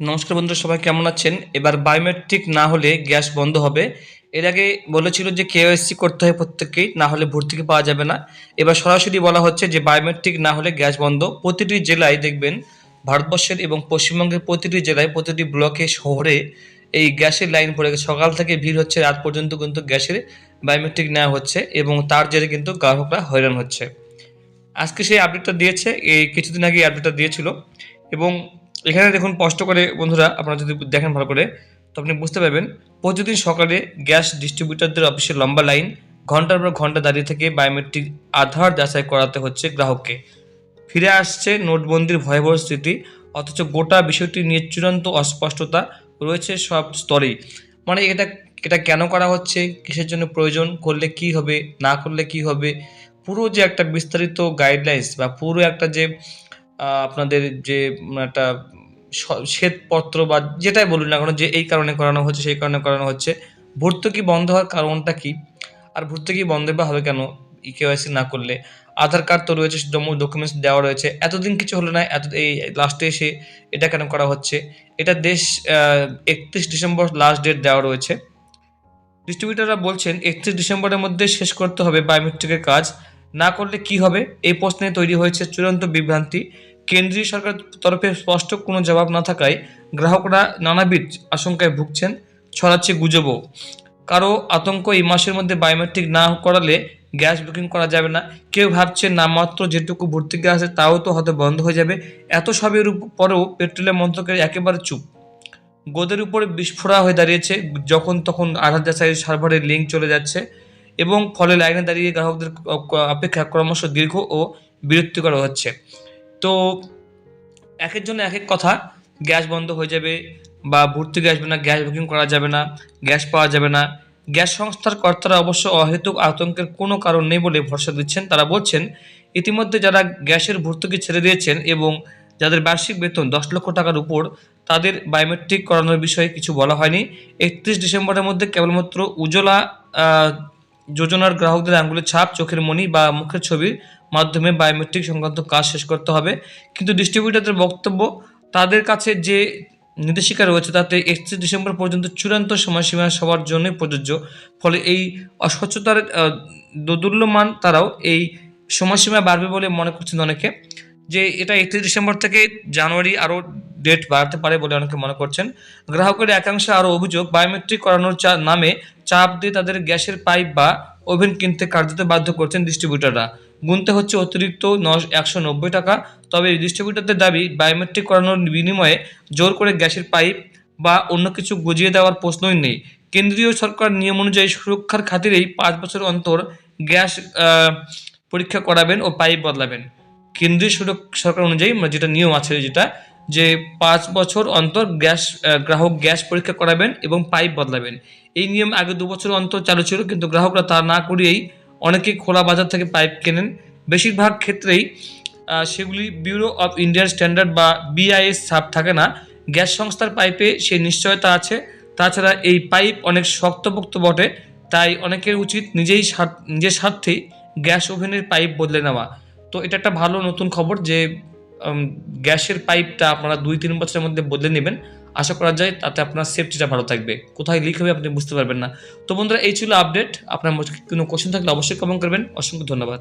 নমস্কার বন্ধুরা, সবাই কেমন আছেন? এবার বায়োমেট্রিক না হলে গ্যাস বন্ধ হবে। এর আগে বলেছিল যে কেওয়াইসি করতে হয় প্রত্যেককেই, না হলে ভর্তুকি পাওয়া যাবে না। এবার সরাসরি বলা হচ্ছে যে বায়োমেট্রিক না হলে গ্যাস বন্ধ। প্রতিটি জেলায় দেখবেন, ভারতবর্ষের এবং পশ্চিমবঙ্গের প্রতিটি জেলায় প্রতিটি ব্লকে, শহরে এই গ্যাসের লাইন পড়ে গেছে। সকাল থেকে ভিড় হচ্ছে, রাত পর্যন্ত কিন্তু গ্যাসের বায়োমেট্রিক নেওয়া হচ্ছে এবং তার জেরে কিন্তু গ্রাহকরা হয়রান হচ্ছে। আজকে সেই আপডেটটা দিয়েছে, এই কিছুদিন আগে আপডেটটা দিয়েছিল এবং এখানে দেখুন স্পষ্ট করে বন্ধুরা আপনারা যদি দেখেন ভালো করে, তো আপনি বুঝতে পারবেন, প্রতিদিন সকালে গ্যাস ডিস্ট্রিবিউটরদের অফিসে লম্বা লাইন, ঘণ্টার পর ঘণ্টা দাঁড়িয়ে থেকে বায়োমেট্রিক আধার যাচাই করাতে হচ্ছে গ্রাহককে। ফিরে আসছে নোটবন্দির ভয়াবহ স্থিতি, অথচ গোটা বিষয়টি নিয়ে চূড়ান্ত অস্পষ্টতা রয়েছে সব স্তরেই। মানে এটা এটা কেন করা হচ্ছে, কিসের জন্য প্রয়োজন, করলে কি হবে, না করলে কি হবে, পুরো যে একটা বিস্তারিত গাইডলাইন্স বা পুরো একটা যে আপনাদের যে একটা স- শ্বেতপত্র বা যেটাই বলুন না কেন যে এই কারণে করানো হচ্ছে, সেই কারণে করানো হচ্ছে, ভর্তুকি বন্ধ হওয়ার কারণটা কি? আর ভর্তুকি বন্ধ বা হবে কেন? ই কেওয়াইসি না করলে? আধার কার্ড তো রয়েছে ডকুমেন্টস দেওয়া রয়েছে, এতদিন কিছু হলো না, এত এই লাস্টে এসে এটা কেন করা হচ্ছে? এটা দেশ একত্রিশ ডিসেম্বর লাস্ট ডেট দেওয়া রয়েছে। ডিস্ট্রিবিউটাররা বলছেন, একত্রিশ ডিসেম্বরের মধ্যে শেষ করতে হবে বায়োমেট্রিকের কাজ, না করলে কি হবে? এই প্রশ্নে তৈরি হয়েছে চূড়ান্ত বিভ্রান্তি। কেন্দ্রীয় সরকার তরফে স্পষ্ট কোনো জবাব না থাকায় গ্রাহকরা নানাবিধ আশঙ্কায় ভুগছেন, ছড়াচ্ছে গুজবও। কারও আতঙ্ক এই মাসের মধ্যে বায়োমেট্রিক না করালে গ্যাস বুকিং করা যাবে না। কেউ ভাবছে নামমাত্র যেটুকু ভর্তি ভর্তুকি আছে তাও তো হয়তো বন্ধ হয়ে যাবে। এত সবের পরেও পেট্রোলিয়াম মন্ত্রকের একেবারে চুপ। গোদের উপরে বিস্ফোরা হয়ে দাঁড়িয়েছে, যখন তখন আধার যাচাই সার্ভারের লিঙ্ক চলে যাচ্ছে এবং ফলে লাইনে দাঁড়িয়ে গ্রাহকদের অপেক্ষা ক্রমশ দীর্ঘ ও বিরক্তিকর হচ্ছে। তো একের জন্য এক এক কথা। গ্যাস বন্ধ হয়ে যাবে বা ভর্তুকি আসবে না গ্যাস বুকিং করা যাবে না, গ্যাস পাওয়া যাবে না। গ্যাস সংস্থার কর্তারা অবশ্য অহেতুক আতঙ্কের কোনো কারণ নেই বলে ভরসা দিচ্ছেন। তারা বলছেন, ইতিমধ্যে যারা গ্যাসের ভর্তুকি ছেড়ে দিয়েছেন এবং যাদের বার্ষিক বেতন দশ লক্ষ টাকার উপর, তাদের বায়োমেট্রিক করানোর বিষয়ে কিছু বলা হয়নি। একত্রিশ ডিসেম্বরের মধ্যে কেবলমাত্র উজ্জ্বলা যোজনার গ্রাহকদের আঙ্গুলের ছাপ, চোখের মনি বা মুখের ছবির মাধ্যমে বায়োমেট্রিক সংক্রান্ত কাজ শেষ করতে হবে। কিন্তু ডিস্ট্রিবিউটারদের বক্তব্য, তাদের কাছে যে নির্দেশিকা রয়েছে, তাতে একত্রিশ ডিসেম্বর পর্যন্ত চূড়ান্ত সময়সীমা সবার জন্যই প্রযোজ্য। ফলে এই অস্বচ্ছতার দোদুল্যমান তারাও এই সময়সীমা বাড়বে বলে মনে করছেন অনেকে। যে এটা একত্রিশ ডিসেম্বর থেকে জানুয়ারি আরও ডেট বাড়তে পারে বলে অনেকে মনে করছেন। গ্রাহকের একাংশে আরও অভিযোগ বায়োমেট্রিক করানোর চা, নামে চাপ দিয়ে তাদের গ্যাসের পাইপ বা ওভেন কিনতে কার্যত বাধ্য করছেন ডিস্ট্রিবিউটাররা গুনতে হচ্ছে অতিরিক্ত একশো টাকা। তবে ডিস্ট্রিবিউটারদের দাবি বায়োমেট্রিক করানোর বিনিময়ে জোর করে গ্যাসের পাইপ বা অন্য কিছু গুজিয়ে দেওয়ার প্রশ্নই নেই। কেন্দ্রীয় সরকার নিয়ম অনুযায়ী সুরক্ষার খাতিরেই পাঁচ বছর অন্তর গ্যাস পরীক্ষা করাবেন ও পাইপ বদলাবেন। কেন্দ্রীয় সুরক- সরকার অনুযায়ী মানে যেটা নিয়ম আছে যেটা, যে পাঁচ বছর অন্তর গ্যাস গ্রাহক গ্যাস পরীক্ষা করাবেন এবং পাইপ বদলাবেন। এই নিয়ম আগে দু বছর অন্তর চালু ছিল, কিন্তু গ্রাহকরা তা না করিয়েই অনেকেই খোলা বাজার থেকে পাইপ কেনেন। বেশিরভাগ ক্ষেত্রেই সেগুলি ব্যুরো অফ ইন্ডিয়ান স্ট্যান্ডার্ড বা বিআইএস ছাপ থাকে না। গ্যাস সংস্থার পাইপে সে নিশ্চয়তা আছে। তাছাড়া এই পাইপ অনেক শক্তপোক্ত বটে। তাই অনেকের উচিত নিজেই নিজের স্বার্থেই গ্যাস ওভেনের পাইপ বদলে নেওয়া। তো এটা একটা ভালো নতুন খবর যে গ্যাসের পাইপটা আপনারা দুই তিন বছরের মধ্যে বদলে নেবেন। আশা করা যায় তাতে আপনার সেফটিটা ভালো থাকবে। কোথায় লিক হবে আপনি বুঝতে পারবেন না। তো বন্ধুরা, এই ছিল আপডেট আপনার কোনো কোশ্চেন থাকলে অবশ্যই কমেন্ট করবেন। অসংখ্য ধন্যবাদ।